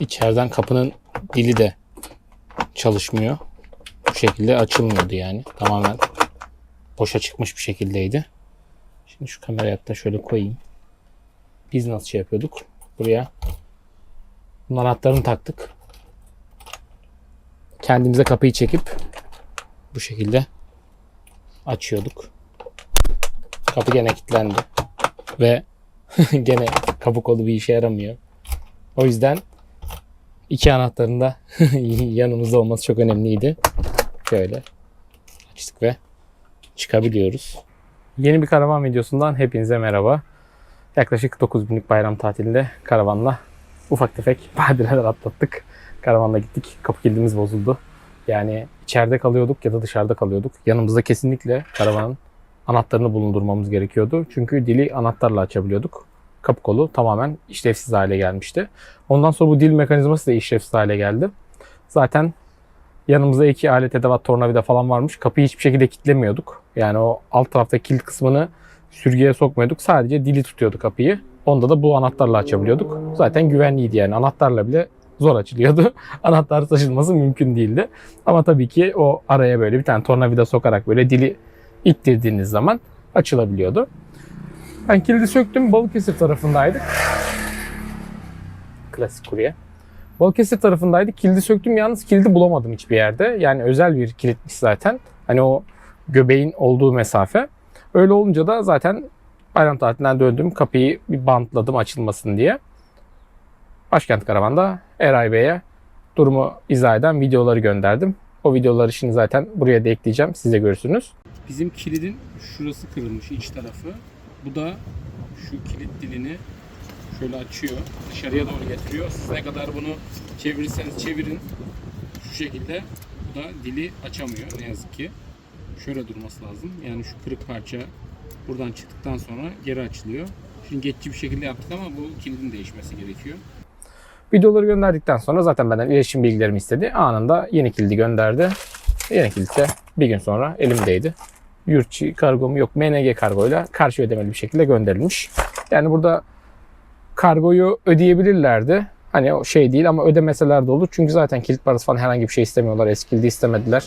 içeriden kapının dili de çalışmıyor. Bu şekilde açılmıyordu yani. Tamamen boşa çıkmış bir şekildeydi. Şimdi şu kamerayı hatta şöyle koyayım. Biz nasıl şey yapıyorduk? Buraya bunun anahtarını taktık. Kendimize kapıyı çekip bu şekilde açıyorduk. Kapı gene kilitlendi. Ve gene kapı kolu bir işe yaramıyor. O yüzden iki anahtarın da yanımızda olması çok önemliydi. Şöyle açtık ve çıkabiliyoruz. Yeni bir karavan videosundan hepinize merhaba. Yaklaşık 9 günlük bayram tatilinde karavanla ufak tefek badireler atlattık. Karavanla gittik. Kapı kilidimiz bozuldu. Yani içeride kalıyorduk ya da dışarıda kalıyorduk. Yanımızda kesinlikle karavanın anahtarını bulundurmamız gerekiyordu. Çünkü dili anahtarla açabiliyorduk. Kapı kolu tamamen işlevsiz hale gelmişti. Ondan sonra bu dil mekanizması da işlevsiz hale geldi. Zaten yanımızda iki alet edevat tornavida falan varmış. Kapıyı hiçbir şekilde kilitlemiyorduk. Yani o alt taraftaki kilit kısmını sürgüye sokmuyorduk. Sadece dili tutuyordu kapıyı. Onda da bu anahtarla açabiliyorduk. Zaten güvenliydi yani. Anahtarla bile zor açılıyordu. Anahtar taşınması mümkün değildi. Ama tabii ki o araya böyle bir tane tornavida sokarak böyle dili ittirdiğiniz zaman açılabiliyordu. Ben kilidi söktüm. Balıkesir tarafındaydık. Klasik kurye. Balıkesir tarafındaydık. Kilidi söktüm. Yalnız kilidi bulamadım hiçbir yerde. Yani özel bir kilitmiş zaten. Hani o göbeğin olduğu mesafe. Öyle olunca da zaten bayram tatilinden döndüm. Kapıyı bir bantladım açılmasın diye. Başkent Karavan'da Eray Bey'e durumu izah eden videoları gönderdim. O videoları şimdi zaten buraya da ekleyeceğim. Siz de görürsünüz. Bizim kilidin şurası kırılmış iç tarafı. Bu da şu kilit dilini şöyle açıyor. Dışarıya doğru getiriyor. Siz ne kadar bunu çevirirseniz çevirin. Şu şekilde bu da dili açamıyor ne yazık ki. Şöyle durması lazım. Yani şu kırık parça buradan çıktıktan sonra geri açılıyor. Şimdi geçici bir şekilde yaptık ama bu kilidin değişmesi gerekiyor. Videoları gönderdikten sonra zaten benden iletişim bilgilerimi istedi. Anında yeni kilidi gönderdi. Yeni kilit de bir gün sonra elimdeydi. Yurtçı kargom yok. MNG kargoyla karşı ödemeli bir şekilde gönderilmiş. Yani burada kargoyu ödeyebilirlerdi. Hani o şey değil ama ödemeseler de olur. Çünkü zaten kilit parası falan herhangi bir şey istemiyorlar. Eski kilidi istemediler.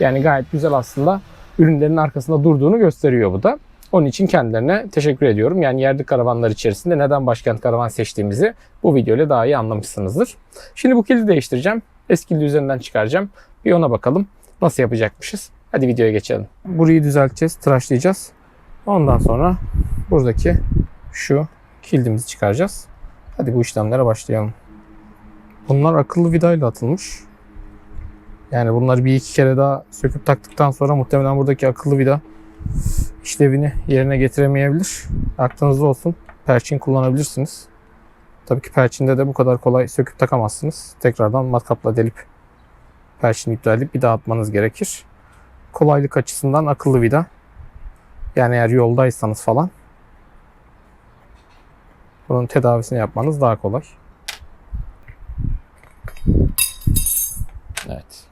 Yani gayet güzel aslında ürünlerin arkasında durduğunu gösteriyor bu da. Onun için kendilerine teşekkür ediyorum. Yani yerli karavanlar içerisinde neden başkent karavan seçtiğimizi bu videoyla daha iyi anlamışsınızdır. Şimdi bu kilidi değiştireceğim. Eski kilidi üzerinden çıkaracağım. Bir ona bakalım nasıl yapacakmışız. Hadi videoya geçelim. Burayı düzelteceğiz, tıraşlayacağız. Ondan sonra buradaki şu kilidimizi çıkaracağız. Hadi bu işlemlere başlayalım. Bunlar akıllı vidayla atılmış. Yani bunları bir iki kere daha söküp taktıktan sonra muhtemelen buradaki akıllı vida işlevini yerine getiremeyebilir. Aklınızda olsun. Perçin kullanabilirsiniz. Tabii ki perçinde de bu kadar kolay söküp takamazsınız. Tekrardan matkapla delip perçini iptal edip bir daha atmanız gerekir. Kolaylık açısından akıllı vida. Yani eğer yoldaysanız falan bunun tedavisini yapmanız daha kolay. Evet.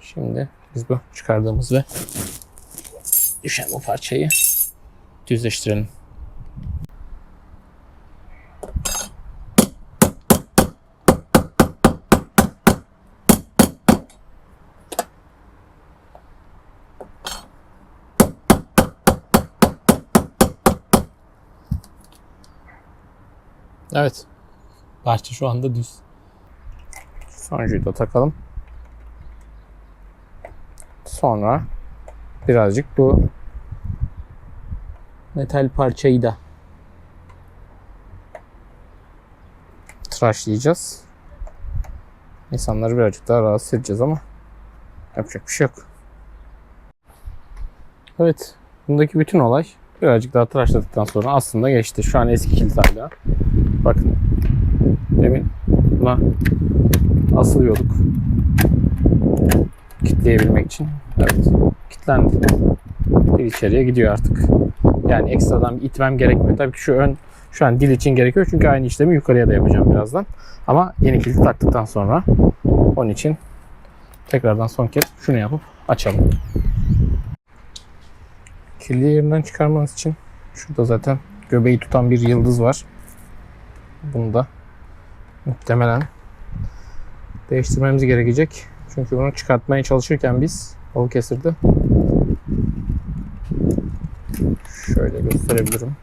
Şimdi biz bu çıkardığımız ve düşen bu parçayı düzleştirelim. Evet. Parça şu anda düz. Sonuncuyu da takalım. Sonra birazcık bu metal parçayı da tıraşlayacağız. İnsanları birazcık daha rahatsız edeceğiz ama yapacak bir şey yok. Evet. Bundaki bütün olay birazcık daha tıraşladıktan sonra aslında geçti. Şu an eski kilit hala. Bakın. Demin buna asılıyorduk. Kitleyebilmek için. Evet. Kitlendi. Dil içeriye gidiyor artık. Yani ekstradan itmem gerekmiyor. Tabii ki şu ön şu an dil için gerekiyor. Çünkü aynı işlemi yukarıya da yapacağım birazdan. Ama yeni kilidi taktıktan sonra onun için tekrardan son kez şunu yapıp açalım. Kilidi yerinden çıkarmanız için şurada zaten göbeği tutan bir yıldız var. Bunu da Muhtemelen değiştirmemiz gerekecek. Çünkü bunu çıkartmaya çalışırken biz Balıkesir'de şöyle gösterebilirim.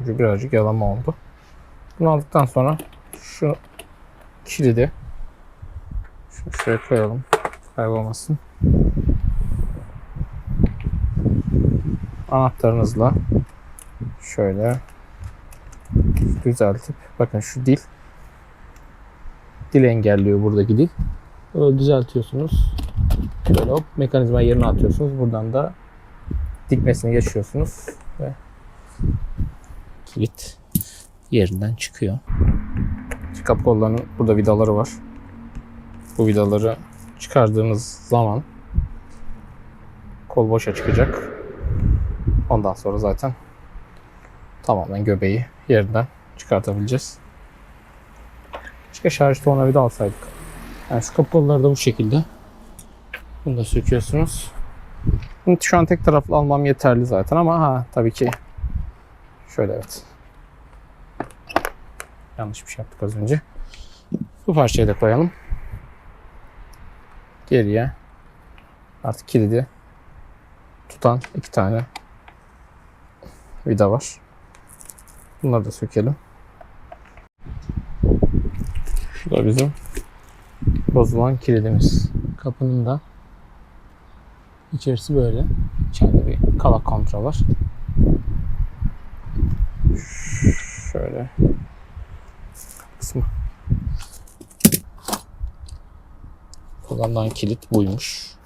Ucu birazcık yalama oldu. Bunu aldıktan sonra şu kilidi şunu şuraya koyalım. Kaybolmasın. Anahtarınızla şöyle düzeltip bakın şu dil dil engelliyor buradaki dil. Böyle düzeltiyorsunuz. Böyle hop mekanizma yerine atıyorsunuz. Buradan da dikmesini geçiyorsunuz ve kilit yerinden çıkıyor. Kapı kollarının burada vidaları var. Bu vidaları çıkardığınız zaman kol boşa çıkacak. Ondan sonra zaten tamamen göbeği yerinden çıkartabileceğiz. Keşke şarj tornavida alsaydık. Yani şu kapı kolları da bu şekilde. Bunu da söküyorsunuz. Şu an tek taraflı almam yeterli zaten ama ha tabii ki şöyle evet. Yanlış bir şey yaptık az önce. Bu parçayı da koyalım. Geriye artık kilidi tutan iki tane vida var. Bunları da sökelim. Şu bizim bozulan kilidimiz. Kapının da içerisi böyle. İçeride bir kavak kontrol var. Şöyle kısmı. Kullanılan kilit buymuş.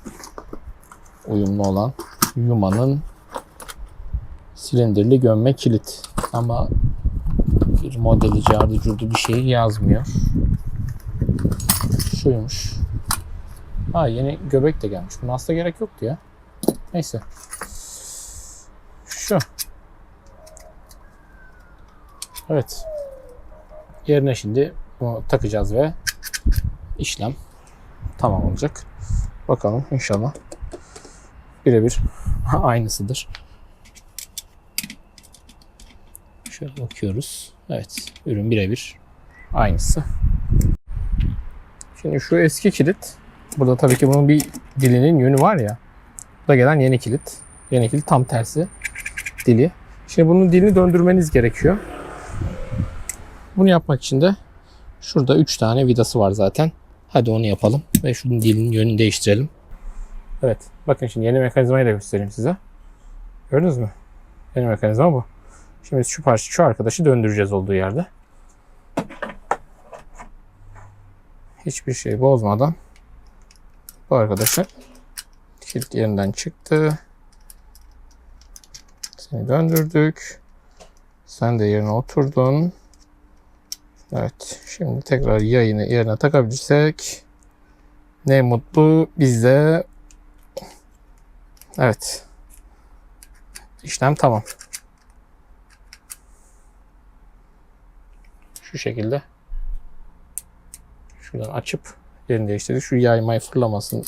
Uyumlu olan Yuma'nın silindirli gömme kilit. Ama bir modeli cardı curdu bir şey yazmıyor. Şuymuş. Ha yeni göbek de gelmiş. Buna aslında gerek yoktu ya. Neyse. Şu. Evet. Yerine şimdi bunu takacağız ve işlem tamam olacak. Bakalım inşallah birebir aynısıdır. Şöyle bakıyoruz. Evet, ürün birebir aynısı. Şimdi şu eski kilit. Burada tabii ki bunun bir dilinin yönü var ya. Burada gelen yeni kilit. Yeni kilit tam tersi dili. Şimdi bunun dilini döndürmeniz gerekiyor. Bunu yapmak için de şurada 3 tane vidası var zaten. Hadi onu yapalım ve şunun dilinin yönünü değiştirelim. Evet. Bakın şimdi yeni mekanizmayı da göstereyim size. Gördünüz mü? Yeni mekanizma bu. Şimdi şu parça şu arkadaşı döndüreceğiz olduğu yerde. Hiçbir şey bozmadan bu arkadaşı kilit yerinden çıktı. Seni döndürdük. Sen de yerine oturdun. Evet. Şimdi tekrar yayını yerine takabilirsek ne mutlu bize. Evet. İşlem tamam. Şu şekilde şuradan açıp yerini değiştirdik. Şu yaymayı fırlamasın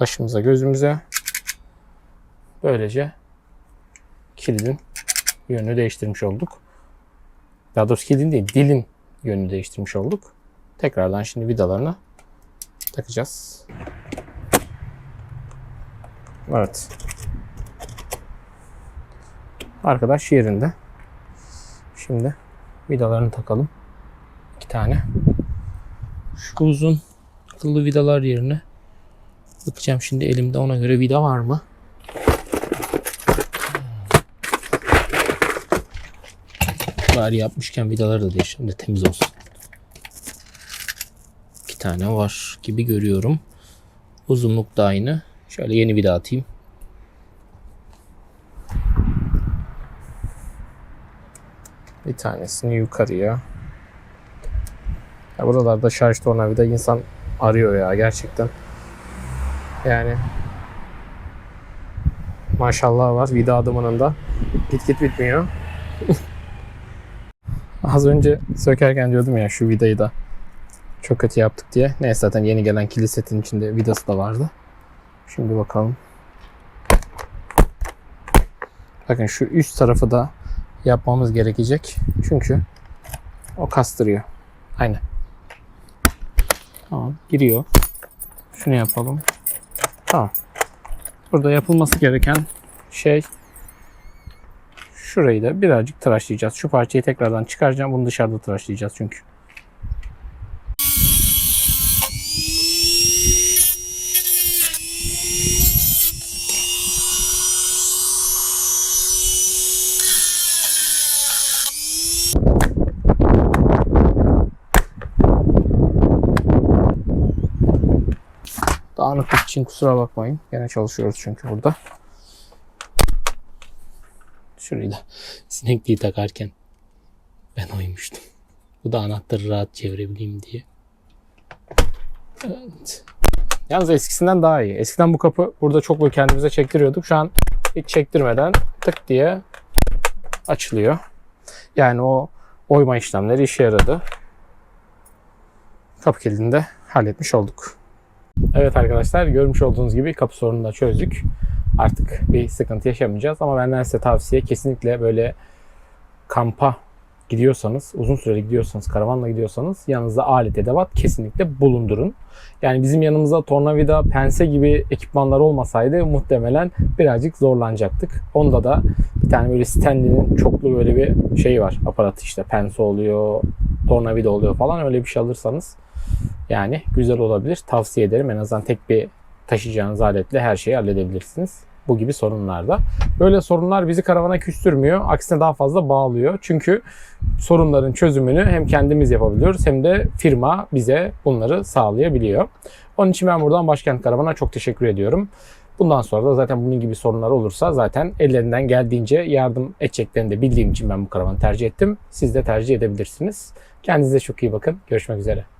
başımıza gözümüze. Böylece kilidin yönünü değiştirmiş olduk. Daha doğrusu kilidin değil dilin yönünü değiştirmiş olduk. Tekrardan şimdi vidalarını takacağız. Evet. Arkadaş yerinde. Şimdi vidalarını takalım. İki tane. Şu uzun akıllı vidalar yerine bakacağım şimdi elimde ona göre vida var mı? Bari yapmışken vidaları da değiştirelim de temiz olsun. İki tane var gibi görüyorum. Uzunluk da aynı. Şöyle yeni vida atayım. Bir tanesini yukarıya. Ya buralarda şarj tornavida insan arıyor ya gerçekten. Yani maşallah var vida adımının. Git git bitmiyor. Az önce sökerken diyordum ya şu vidayı da çok kötü yaptık diye. Neyse zaten yeni gelen kilit setin içinde vidası da vardı. Şimdi bakalım. Bakın şu üst tarafı da yapmamız gerekecek. Çünkü O kastırıyor. Aynen. Tamam. Giriyor. Şunu yapalım. Tamam. Burada yapılması gereken şey şurayı da birazcık tıraşlayacağız. Şu parçayı tekrardan çıkaracağım. Bunu dışarıda tıraşlayacağız çünkü. Dağınıklık için kusura bakmayın. Gene çalışıyoruz çünkü burada. Şurayı da sinekliği takarken ben oymuştum. Bu da anahtarı rahat çevirebileyim diye. Evet. Yalnız eskisinden daha iyi. Eskiden bu kapı burada çok böyle kendimize çektiriyorduk. Şu an hiç çektirmeden tık diye açılıyor. Yani o oyma işlemleri işe yaradı. Kapı kilidini de halletmiş olduk. Evet arkadaşlar görmüş olduğunuz gibi kapı sorununu da çözdük. Artık bir sıkıntı yaşamayacağız ama benden size tavsiye kesinlikle böyle kampa gidiyorsanız, uzun süreli gidiyorsanız, karavanla gidiyorsanız yanınızda alet edevat kesinlikle bulundurun. Yani bizim yanımızda tornavida, pense gibi ekipmanlar olmasaydı muhtemelen birazcık zorlanacaktık. Onda da bir tane böyle Stanley'nin çoklu böyle bir şeyi var. Aparatı işte pense oluyor, tornavida oluyor falan öyle bir şey alırsanız yani güzel olabilir. Tavsiye ederim. En azından tek bir taşıyacağınız aletle her şeyi halledebilirsiniz. Bu gibi sorunlarda. Böyle sorunlar bizi karavana küstürmüyor. Aksine daha fazla bağlıyor. Çünkü sorunların çözümünü hem kendimiz yapabiliyoruz hem de firma bize bunları sağlayabiliyor. Onun için ben buradan Başkent Karavan'a çok teşekkür ediyorum. Bundan sonra da zaten bunun gibi sorunlar olursa zaten ellerinden geldiğince yardım edeceklerini de bildiğim için ben bu karavanı tercih ettim. Siz de tercih edebilirsiniz. Kendinize çok iyi bakın. Görüşmek üzere.